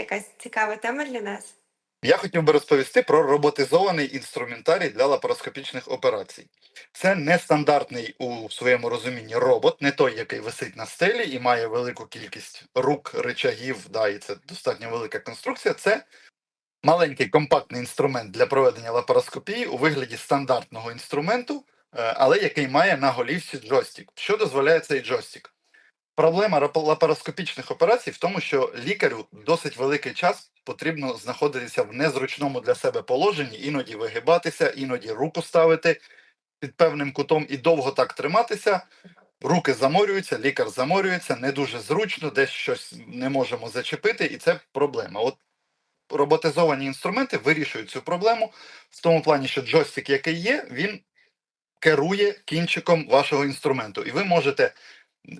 якась цікава тема для нас. Я хотів би розповісти про роботизований інструментарій для лапароскопічних операцій. Це нестандартний у своєму розумінні робот, не той, який висить на стелі і має велику кількість рук, речагів, да, і це достатньо велика конструкція. Це маленький компактний інструмент для проведення лапароскопії у вигляді стандартного інструменту, е, але який має на голівці джойстик. Що дозволяє цей джойстик? Проблема лапароскопічних операцій в тому, що лікарю досить великий час потрібно знаходитися в незручному для себе положенні, іноді вигибатися, іноді руку ставити під певним кутом і довго так триматися. Руки заморюються, лікар заморюється, не дуже зручно, десь щось не можемо зачепити, і це проблема. От роботизовані інструменти вирішують цю проблему в тому плані, що джойстик, який є, він керує кінчиком вашого інструменту, і ви можете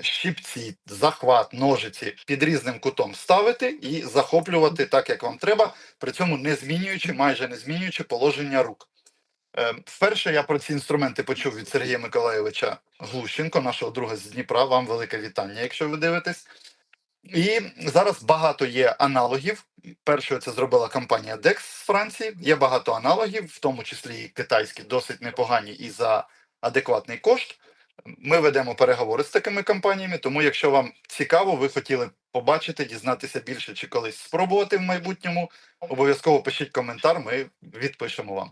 щипці, захват, ножиці під різним кутом ставити і захоплювати так, як вам треба, при цьому не змінюючи, майже не змінюючи положення рук. Е, Вперше я про ці інструменти почув від Сергія Миколайовича Глущенко, нашого друга з Дніпра. Вам велике вітання, якщо ви дивитесь. І зараз багато є аналогів. Першою це зробила компанія Dex з Франції. Є багато аналогів, в тому числі і китайські, досить непогані і за адекватний кошт. Ми ведемо переговори з такими компаніями, тому якщо вам цікаво, ви хотіли побачити, дізнатися більше чи колись спробувати в майбутньому, обов'язково пишіть коментар, ми відпишемо вам.